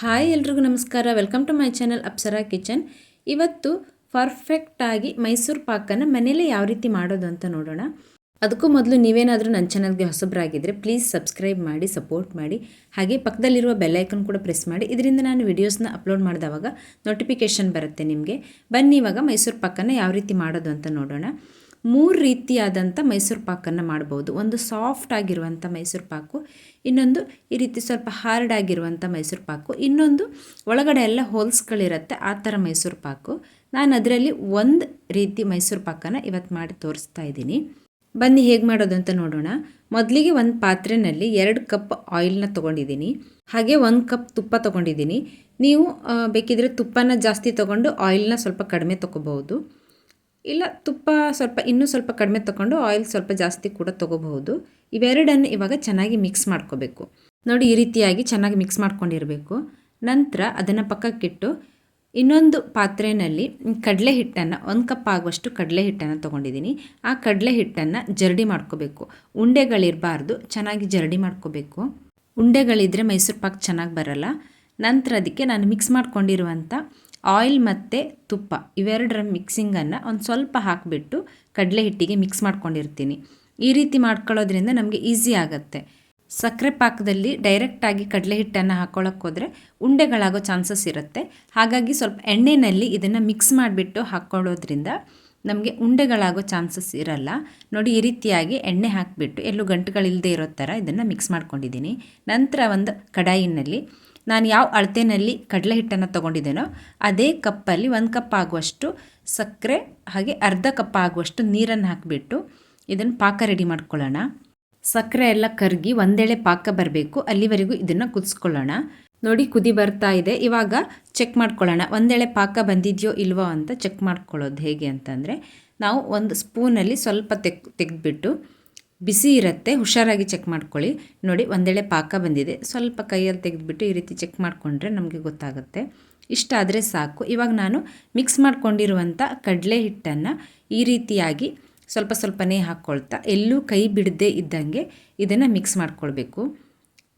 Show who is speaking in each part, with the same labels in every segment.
Speaker 1: Hi ಎಲ್ರಿಗೂ ನಮಸ್ಕಾರ. Welcome to my channel Apsara kitchen ಇವತ್ತು ಪರ್ಫೆಕ್ಟಾಗಿ ಮೈಸೂರು ಪಾಕನ್ನು ಮನೇಲೇ ಯಾವ ರೀತಿ ಮಾಡೋದು ಅಂತ ನೋಡೋಣ. ಅದಕ್ಕೂ ಮೊದಲು ನೀವೇನಾದರೂ ನನ್ನ ಚಾನಲ್ಗೆ ಹೊಸಬರಾಗಿದ್ದರೆ ಪ್ಲೀಸ್ ಸಬ್ಸ್ಕ್ರೈಬ್ ಮಾಡಿ ಸಪೋರ್ಟ್ ಮಾಡಿ. ಹಾಗೆ ಪಕ್ಕದಲ್ಲಿರುವ ಬೆಲ್ಲೈಕನ್ ಕೂಡ ಪ್ರೆಸ್ ಮಾಡಿ. ಇದರಿಂದ ನಾನು ವಿಡಿಯೋಸ್ನ ಅಪ್ಲೋಡ್ ಮಾಡಿದವಾಗ ನೋಟಿಫಿಕೇಷನ್ ಬರುತ್ತೆ ನಿಮಗೆ. ಬನ್ನಿ ಇವಾಗ ಮೈಸೂರು ಪಾಕನ್ನು ಯಾವ ರೀತಿ ಮಾಡೋದು ಅಂತ ನೋಡೋಣ. ಮೂರು ರೀತಿಯಾದಂಥ ಮೈಸೂರು ಪಾಕನ್ನು ಮಾಡ್ಬೋದು. ಒಂದು ಸಾಫ್ಟ್ ಆಗಿರುವಂಥ ಮೈಸೂರು ಪಾಕು, ಇನ್ನೊಂದು ಈ ರೀತಿ ಸ್ವಲ್ಪ ಹಾರ್ಡ್ ಆಗಿರುವಂಥ ಮೈಸೂರು ಪಾಕು, ಇನ್ನೊಂದು ಒಳಗಡೆ ಎಲ್ಲ ಹೋಲ್ಸ್ಗಳಿರುತ್ತೆ ಆ ಥರ ಮೈಸೂರು ಪಾಕು. ನಾನು ಅದರಲ್ಲಿ ಒಂದು ರೀತಿ ಮೈಸೂರು ಪಾಕನ್ನು ಇವತ್ತು ಮಾಡಿ ತೋರಿಸ್ತಾ ಇದ್ದೀನಿ. ಬನ್ನಿ ಹೇಗೆ ಮಾಡೋದು ಅಂತ ನೋಡೋಣ. ಮೊದಲಿಗೆ ಒಂದು ಪಾತ್ರೆಯಲ್ಲಿ ಎರಡು ಕಪ್ ಆಯಿಲ್ನ ತೊಗೊಂಡಿದ್ದೀನಿ. ಹಾಗೆ ಒಂದು ಕಪ್ ತುಪ್ಪ ತೊಗೊಂಡಿದ್ದೀನಿ. ನೀವು ಬೇಕಿದ್ರೆ ತುಪ್ಪನ ಜಾಸ್ತಿ ತೊಗೊಂಡು ಆಯಿಲ್ನ ಸ್ವಲ್ಪ ಕಡಿಮೆ ತೊಗೋಬಹುದು. ಇಲ್ಲ, ತುಪ್ಪ ಸ್ವಲ್ಪ, ಇನ್ನೂ ಸ್ವಲ್ಪ ಕಡಿಮೆ ತಗೊಂಡು ಆಯಿಲ್ ಸ್ವಲ್ಪ ಜಾಸ್ತಿ ಕೂಡ ತೊಗೋಬಹುದು. ಇವೆರಡನ್ನು ಇವಾಗ ಚೆನ್ನಾಗಿ ಮಿಕ್ಸ್ ಮಾಡ್ಕೋಬೇಕು. ನೋಡಿ, ಈ ರೀತಿಯಾಗಿ ಚೆನ್ನಾಗಿ ಮಿಕ್ಸ್ ಮಾಡ್ಕೊಂಡಿರಬೇಕು. ನಂತರ ಅದನ್ನು ಪಕ್ಕಕ್ಕಿಟ್ಟು ಇನ್ನೊಂದು ಪಾತ್ರೆಯಲ್ಲಿ ಕಡಲೆ ಹಿಟ್ಟನ್ನು, ಒಂದು ಕಪ್ ಆಗುವಷ್ಟು ಕಡಲೆ ಹಿಟ್ಟನ್ನು ತೊಗೊಂಡಿದ್ದೀನಿ. ಆ ಕಡಲೆ ಹಿಟ್ಟನ್ನು ಜರಡಿ ಮಾಡ್ಕೋಬೇಕು. ಉಂಡೆಗಳಿರಬಾರ್ದು, ಚೆನ್ನಾಗಿ ಜರಡಿ ಮಾಡ್ಕೋಬೇಕು. ಉಂಡೆಗಳಿದ್ದರೆ ಮೈಸೂರು ಪಾಕ್ ಚೆನ್ನಾಗಿ ಬರಲ್ಲ. ನಂತರ ಅದಕ್ಕೆ ನಾನು ಮಿಕ್ಸ್ ಮಾಡ್ಕೊಂಡಿರುವಂಥ ಆಯಿಲ್ ಮತ್ತು ತುಪ್ಪ ಇವೆರಡರ ಮಿಕ್ಸಿಂಗನ್ನು ಒಂದು ಸ್ವಲ್ಪ ಹಾಕಿಬಿಟ್ಟು ಕಡಲೆ ಹಿಟ್ಟಿಗೆ ಮಿಕ್ಸ್ ಮಾಡ್ಕೊಂಡಿರ್ತೀನಿ. ಈ ರೀತಿ ಮಾಡ್ಕೊಳ್ಳೋದ್ರಿಂದ ನಮಗೆ ಈಸಿ ಆಗುತ್ತೆ. ಸಕ್ಕರೆ ಪಾಕದಲ್ಲಿ ಡೈರೆಕ್ಟಾಗಿ ಕಡಲೆ ಹಿಟ್ಟನ್ನು ಹಾಕ್ಕೊಳ್ಳೋಕೆ ಹೋದರೆ ಉಂಡೆಗಳಾಗೋ ಚಾನ್ಸಸ್ ಇರುತ್ತೆ. ಹಾಗಾಗಿ ಸ್ವಲ್ಪ ಎಣ್ಣೆಯಲ್ಲಿ ಇದನ್ನು ಮಿಕ್ಸ್ ಮಾಡಿಬಿಟ್ಟು ಹಾಕ್ಕೊಳ್ಳೋದ್ರಿಂದ ನಮಗೆ ಉಂಡೆಗಳಾಗೋ ಚಾನ್ಸಸ್ ಇರಲ್ಲ. ನೋಡಿ, ಈ ರೀತಿಯಾಗಿ ಎಣ್ಣೆ ಹಾಕಿಬಿಟ್ಟು ಎಲ್ಲೂ ಗಂಟುಗಳಿಲ್ಲದೆ ಇರೋ ಥರ ಇದನ್ನು ಮಿಕ್ಸ್ ಮಾಡ್ಕೊಂಡಿದ್ದೀನಿ. ನಂತರ ಒಂದು ಕಡಾಯಿನಲ್ಲಿ ನಾನು ಯಾವ ಅಳತೆಯಲ್ಲಿ ಕಡಲೆ ಹಿಟ್ಟನ್ನು ತೊಗೊಂಡಿದ್ದೇನೋ ಅದೇ ಕಪ್ಪಲ್ಲಿ ಒಂದು ಕಪ್ ಆಗುವಷ್ಟು ಸಕ್ಕರೆ, ಹಾಗೆ ಅರ್ಧ ಕಪ್ ಆಗುವಷ್ಟು ನೀರನ್ನು ಹಾಕಿಬಿಟ್ಟು ಇದನ್ನು ಪಾಕ ರೆಡಿ ಮಾಡ್ಕೊಳ್ಳೋಣ. ಸಕ್ಕರೆ ಎಲ್ಲ ಕರಗಿ ಒಂದೇಳೆ ಪಾಕ ಬರಬೇಕು. ಅಲ್ಲಿವರೆಗೂ ಇದನ್ನು ಕುದಿಸ್ಕೊಳ್ಳೋಣ. ನೋಡಿ, ಕುದಿ ಬರ್ತಾ ಇದೆ. ಇವಾಗ ಚೆಕ್ ಮಾಡ್ಕೊಳ್ಳೋಣ. ಒಂದೇಳೆ ಪಾಕ ಬಂದಿದೆಯೋ ಇಲ್ವೋ ಅಂತ ಚೆಕ್ ಮಾಡ್ಕೊಳ್ಳೋದು ಹೇಗೆ ಅಂತಂದರೆ, ನಾವು ಒಂದು ಸ್ಪೂನಲ್ಲಿ ಸ್ವಲ್ಪ ತೆಗ್ ತೆಗೆದ್ಬಿಟ್ಟು ಬಿಸಿ ಇರುತ್ತೆ, ಹುಷಾರಾಗಿ ಚೆಕ್ ಮಾಡ್ಕೊಳ್ಳಿ. ನೋಡಿ, ಒಂದೇಳೆ ಪಾಕ ಬಂದಿದೆ. ಸ್ವಲ್ಪ ಕೈಯಲ್ಲಿ ತೆಗೆದುಬಿಟ್ಟು ಈ ರೀತಿ ಚೆಕ್ ಮಾಡಿಕೊಂಡ್ರೆ ನಮಗೆ ಗೊತ್ತಾಗುತ್ತೆ. ಇಷ್ಟಾದರೆ ಸಾಕು. ಇವಾಗ ನಾನು ಮಿಕ್ಸ್ ಮಾಡ್ಕೊಂಡಿರುವಂಥ ಕಡಲೆ ಹಿಟ್ಟನ್ನು ಈ ರೀತಿಯಾಗಿ ಸ್ವಲ್ಪ ಸ್ವಲ್ಪನೇ ಹಾಕ್ಕೊಳ್ತಾ ಎಲ್ಲೂ ಕೈ ಬಿಡದೆ ಇದ್ದಂಗೆ ಇದನ್ನು ಮಿಕ್ಸ್ ಮಾಡ್ಕೊಳ್ಬೇಕು.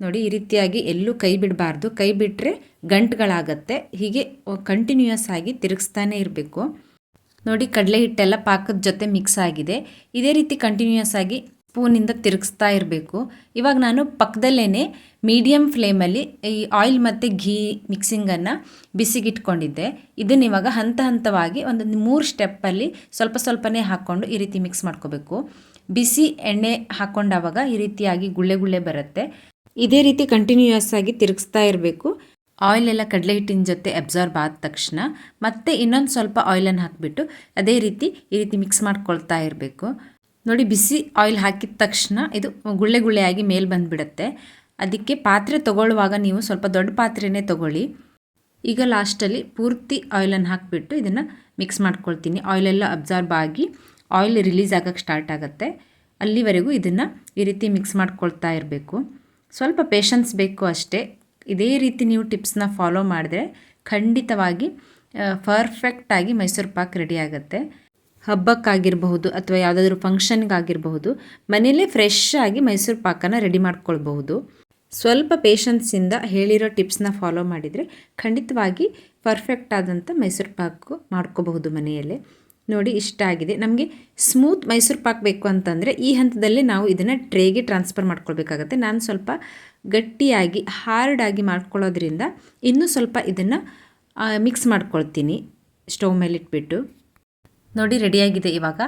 Speaker 1: ನೋಡಿ, ಈ ರೀತಿಯಾಗಿ ಎಲ್ಲೂ ಕೈ ಬಿಡಬಾರ್ದು. ಕೈ ಬಿಟ್ಟರೆ ಗಂಟುಗಳಾಗತ್ತೆ. ಹೀಗೆ ಕಂಟಿನ್ಯೂಯಸ್ ಆಗಿ ತಿರುಗಿಸ್ತಾನೆ ಇರಬೇಕು. ನೋಡಿ, ಕಡಲೆ ಹಿಟ್ಟೆಲ್ಲ ಪಾಕದ ಜೊತೆ ಮಿಕ್ಸ್ ಆಗಿದೆ. ಇದೇ ರೀತಿ ಕಂಟಿನ್ಯೂಯಸ್ ಆಗಿ ಸ್ಪೂನಿಂದ ತಿರುಗಿಸ್ತಾ ಇರಬೇಕು. ಇವಾಗ ನಾನು ಪಕ್ಕದಲ್ಲೇ ಮೀಡಿಯಮ್ ಫ್ಲೇಮಲ್ಲಿ ಈ ಆಯಿಲ್ ಮತ್ತು ಘೀ ಮಿಕ್ಸಿಂಗನ್ನು ಬಿಸಿಗಿಟ್ಕೊಂಡಿದ್ದೆ. ಇದನ್ನು ಇವಾಗ ಹಂತ ಹಂತವಾಗಿ ಒಂದು ಮೂರು ಸ್ಟೆಪ್ಪಲ್ಲಿ ಸ್ವಲ್ಪ ಸ್ವಲ್ಪನೇ ಹಾಕ್ಕೊಂಡು ಈ ರೀತಿ ಮಿಕ್ಸ್ ಮಾಡ್ಕೋಬೇಕು. ಬಿಸಿ ಎಣ್ಣೆ ಹಾಕ್ಕೊಂಡಾವಾಗ ಈ ರೀತಿಯಾಗಿ ಗುಳ್ಳೆ ಗುಳ್ಳೆ ಬರುತ್ತೆ. ಇದೇ ರೀತಿ ಕಂಟಿನ್ಯೂಯಸ್ ಆಗಿ ತಿರುಗಿಸ್ತಾ ಇರಬೇಕು. ಆಯಿಲ್ ಎಲ್ಲ ಕಡಲೆ ಹಿಟ್ಟಿನ ಜೊತೆ ಅಬ್ಸಾರ್ಬ್ ಆದ ತಕ್ಷಣ ಮತ್ತೆ ಇನ್ನೊಂದು ಸ್ವಲ್ಪ ಆಯಿಲನ್ನು ಹಾಕಿಬಿಟ್ಟು ಅದೇ ರೀತಿ ಈ ರೀತಿ ಮಿಕ್ಸ್ ಮಾಡ್ಕೊಳ್ತಾ ಇರಬೇಕು. ನೋಡಿ ಬಿಸಿ ಆಯಿಲ್ ಹಾಕಿದ ತಕ್ಷಣ ಇದು ಗುಳ್ಳೆ ಗುಳ್ಳೆಯಾಗಿ ಮೇಲೆ ಬಂದುಬಿಡುತ್ತೆ. ಅದಕ್ಕೆ ಪಾತ್ರೆ ತೊಗೊಳ್ಳುವಾಗ ನೀವು ಸ್ವಲ್ಪ ದೊಡ್ಡ ಪಾತ್ರೆನೇ ತೊಗೊಳ್ಳಿ. ಈಗ ಲಾಸ್ಟಲ್ಲಿ ಪೂರ್ತಿ ಆಯಿಲನ್ನು ಹಾಕಿಬಿಟ್ಟು ಇದನ್ನು ಮಿಕ್ಸ್ ಮಾಡ್ಕೊಳ್ತೀನಿ. ಆಯಿಲೆಲ್ಲ ಅಬ್ಸಾರ್ಬ್ ಆಗಿ ಆಯಿಲ್ ರಿಲೀಸ್ ಆಗೋಕ್ಕೆ ಸ್ಟಾರ್ಟ್ ಆಗುತ್ತೆ. ಅಲ್ಲಿವರೆಗೂ ಇದನ್ನು ಈ ರೀತಿ ಮಿಕ್ಸ್ ಮಾಡ್ಕೊಳ್ತಾ ಇರಬೇಕು. ಸ್ವಲ್ಪ ಪೇಷನ್ಸ್ ಬೇಕು ಅಷ್ಟೇ. ಇದೇ ರೀತಿ ನೀವು ಟಿಪ್ಸ್ನ ಫಾಲೋ ಮಾಡಿದ್ರೆ ಖಂಡಿತವಾಗಿ ಪರ್ಫೆಕ್ಟಾಗಿ ಮೈಸೂರು ಪಾಕ್ ರೆಡಿ ಆಗುತ್ತೆ. ಹಬ್ಬಕ್ಕಾಗಿರಬಹುದು ಅಥವಾ ಯಾವುದಾದ್ರೂ ಫಂಕ್ಷನ್ಗಾಗಿರಬಹುದು ಮನೆಯಲ್ಲೇ ಫ್ರೆಶ್ ಆಗಿ ಮೈಸೂರು ಪಾಕನ ರೆಡಿ ಮಾಡ್ಕೊಳ್ಬಹುದು. ಸ್ವಲ್ಪ ಪೇಷನ್ಸಿಂದ ಹೇಳಿರೋ ಟಿಪ್ಸ್ನ ಫಾಲೋ ಮಾಡಿದರೆ ಖಂಡಿತವಾಗಿ ಪರ್ಫೆಕ್ಟ್ ಆದಂಥ ಮೈಸೂರು ಪಾಕು ಮಾಡ್ಕೋಬಹುದು ಮನೆಯಲ್ಲೇ. ನೋಡಿ, ಇಷ್ಟ ಆಗಿದೆ. ನಮಗೆ ಸ್ಮೂತ್ ಮೈಸೂರು ಪಾಕ್ ಬೇಕು ಅಂತಂದರೆ ಈ ಹಂತದಲ್ಲಿ ನಾವು ಇದನ್ನು ಟ್ರೇಗೆ ಟ್ರಾನ್ಸ್ಫರ್ ಮಾಡ್ಕೊಳ್ಬೇಕಾಗತ್ತೆ. ನಾನು ಸ್ವಲ್ಪ ಗಟ್ಟಿಯಾಗಿ ಹಾರ್ಡಾಗಿ ಮಾಡ್ಕೊಳ್ಳೋದ್ರಿಂದ ಇನ್ನೂ ಸ್ವಲ್ಪ ಇದನ್ನು ಮಿಕ್ಸ್ ಮಾಡ್ಕೊಳ್ತೀನಿ. ಸ್ಟವ್ ಮೇಲೆ ಇಟ್ಬಿಟ್ಟು ನೋಡಿ ರೆಡಿಯಾಗಿದೆ ಇವಾಗ.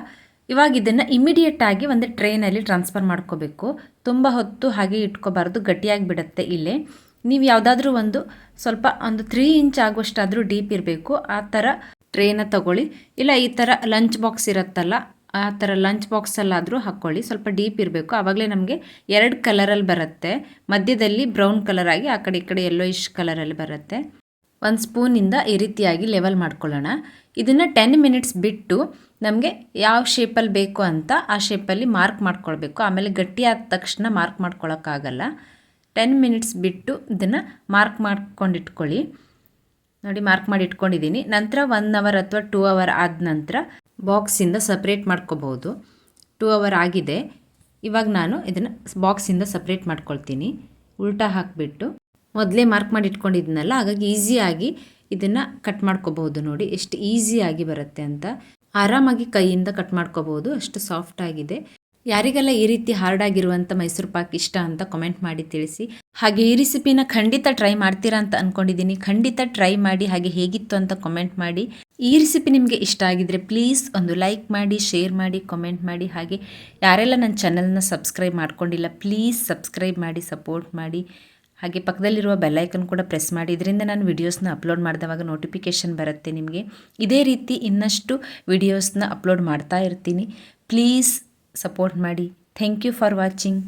Speaker 1: ಇವಾಗ ಇದನ್ನು ಇಮಿಡಿಯೇಟಾಗಿ ಒಂದು ಟ್ರೈನಲ್ಲಿ ಟ್ರಾನ್ಸ್ಫರ್ ಮಾಡ್ಕೋಬೇಕು. ತುಂಬ ಹೊತ್ತು ಹಾಗೆ ಇಟ್ಕೋಬಾರ್ದು, ಗಟ್ಟಿಯಾಗಿ ಬಿಡುತ್ತೆ ಇಲ್ಲೇ. ನೀವು ಯಾವುದಾದ್ರೂ ಒಂದು ಸ್ವಲ್ಪ ಒಂದು ತ್ರೀ ಇಂಚ್ ಆಗುವಷ್ಟಾದರೂ ಡೀಪ್ ಇರಬೇಕು. ಆ ಥರ ಟ್ರೇನ ತಗೊಳ್ಳಿ. ಇಲ್ಲ ಈ ಥರ ಲಂಚ್ ಬಾಕ್ಸ್ ಇರುತ್ತಲ್ಲ, ಆ ಥರ ಲಂಚ್ ಬಾಕ್ಸಲ್ಲಾದರೂ ಹಾಕ್ಕೊಳ್ಳಿ ಸ್ವಲ್ಪ ಡೀಪ್ ಇರಬೇಕು. ಆವಾಗಲೇ ನಮಗೆ ಎರಡು ಕಲರಲ್ಲಿ ಬರುತ್ತೆ. ಮಧ್ಯದಲ್ಲಿ ಬ್ರೌನ್ ಕಲರ್ ಆಗಿ, ಆ ಕಡೆ ಈ ಕಡೆ ಎಲ್ಲೋ ಇಶ್ ಕಲರಲ್ಲಿ ಬರುತ್ತೆ. ಒಂದು ಸ್ಪೂನಿಂದ ಈ ರೀತಿಯಾಗಿ ಲೆವೆಲ್ ಮಾಡ್ಕೊಳ್ಳೋಣ. ಇದನ್ನು ಟೆನ್ ಮಿನಿಟ್ಸ್ ಬಿಟ್ಟು ನಮಗೆ ಯಾವ ಶೇಪಲ್ಲಿ ಬೇಕು ಅಂತ ಆ ಶೇಪಲ್ಲಿ ಮಾರ್ಕ್ ಮಾಡ್ಕೊಳ್ಬೇಕು. ಆಮೇಲೆ ಗಟ್ಟಿಯಾದ ತಕ್ಷಣ ಮಾರ್ಕ್ ಮಾಡ್ಕೊಳ್ಳೋಕ್ಕಾಗಲ್ಲ ಟೆನ್ ಮಿನಿಟ್ಸ್ ಬಿಟ್ಟು ಇದನ್ನು ಮಾರ್ಕ್ ಮಾಡ್ಕೊಂಡಿಟ್ಕೊಳ್ಳಿ. ನೋಡಿ ಮಾರ್ಕ್ ಮಾಡಿ ಇಟ್ಕೊಂಡಿದ್ದೀನಿ ನಂತರ ಒನ್ ಅವರ್ ಅಥವಾ ಟೂ ಅವರ್ ಆದ ನಂತರ ಬಾಕ್ಸಿಂದ ಸಪ್ರೇಟ್ ಮಾಡ್ಕೋಬೋದು. ಟೂ ಅವರ್ ಆಗಿದೆ. ಇವಾಗ ನಾನು ಇದನ್ನು ಬಾಕ್ಸಿಂದ ಸಪ್ರೇಟ್ ಮಾಡ್ಕೊಳ್ತೀನಿ. ಉಲ್ಟಾ ಹಾಕಿಬಿಟ್ಟು ಮೊದಲೇ ಮಾರ್ಕ್ ಮಾಡಿ ಇಟ್ಕೊಂಡಿದ್ದೀನಲ್ಲ ಹಾಗಾಗಿ ಈಸಿಯಾಗಿ ಇದನ್ನು ಕಟ್ ಮಾಡ್ಕೋಬಹುದು ನೋಡಿ. ಎಷ್ಟು ಈಸಿಯಾಗಿ ಬರುತ್ತೆ ಅಂತ. ಆರಾಮಾಗಿ ಕೈಯಿಂದ ಕಟ್ ಮಾಡ್ಕೋಬಹುದು. ಅಷ್ಟು ಸಾಫ್ಟ್ ಆಗಿದೆ. ಯಾರಿಗೆಲ್ಲ ಈ ರೀತಿ ಹಾರ್ಡ್ ಆಗಿರುವಂಥ ಮೈಸೂರು ಪಾಕ್ ಇಷ್ಟ ಅಂತ ಕಮೆಂಟ್ ಮಾಡಿ ತಿಳಿಸಿ. ಹಾಗೆ ಈ ರೆಸಿಪಿನ ಖಂಡಿತ ಟ್ರೈ ಮಾಡ್ತೀರಾ ಅಂತ ಅನ್ಕೊಂಡಿದ್ದೀನಿ. ಖಂಡಿತ ಟ್ರೈ ಮಾಡಿ, ಹಾಗೆ ಹೇಗಿತ್ತು ಅಂತ ಕಮೆಂಟ್ ಮಾಡಿ. ಈ ರೆಸಿಪಿ ನಿಮಗೆ ಇಷ್ಟ ಆಗಿದ್ರೆ ಪ್ಲೀಸ್ ಒಂದು ಲೈಕ್ ಮಾಡಿ ಶೇರ್ ಮಾಡಿ ಕಮೆಂಟ್ ಮಾಡಿ. ಹಾಗೆ ಯಾರೆಲ್ಲ ನನ್ನ ಚಾನಲ್ನ ಸಬ್ಸ್ಕ್ರೈಬ್ ಮಾಡ್ಕೊಂಡಿಲ್ಲ ಪ್ಲೀಸ್ ಸಬ್ಸ್ಕ್ರೈಬ್ ಮಾಡಿ ಸಪೋರ್ಟ್ ಮಾಡಿ. ಹಾಗೆ ಪಕ್ಕದಲ್ಲಿರುವ ಬೆಲ್ಲೈಕನ್ ಕೂಡ ಪ್ರೆಸ್ ಮಾಡಿ. ಇದರಿಂದ ನಾನು ವಿಡಿಯೋಸ್ನ ಅಪ್ಲೋಡ್ ಮಾಡಿದವಾಗ ನೋಟಿಫಿಕೇಷನ್ ಬರುತ್ತೆ ನಿಮಗೆ. ಇದೇ ರೀತಿ ಇನ್ನಷ್ಟು ವಿಡಿಯೋಸ್ನ ಅಪ್ಲೋಡ್ ಮಾಡ್ತಾ ಇರ್ತೀನಿ. ಪ್ಲೀಸ್ ಸಪೋರ್ಟ್ ಮಾಡಿ. Thank you for watching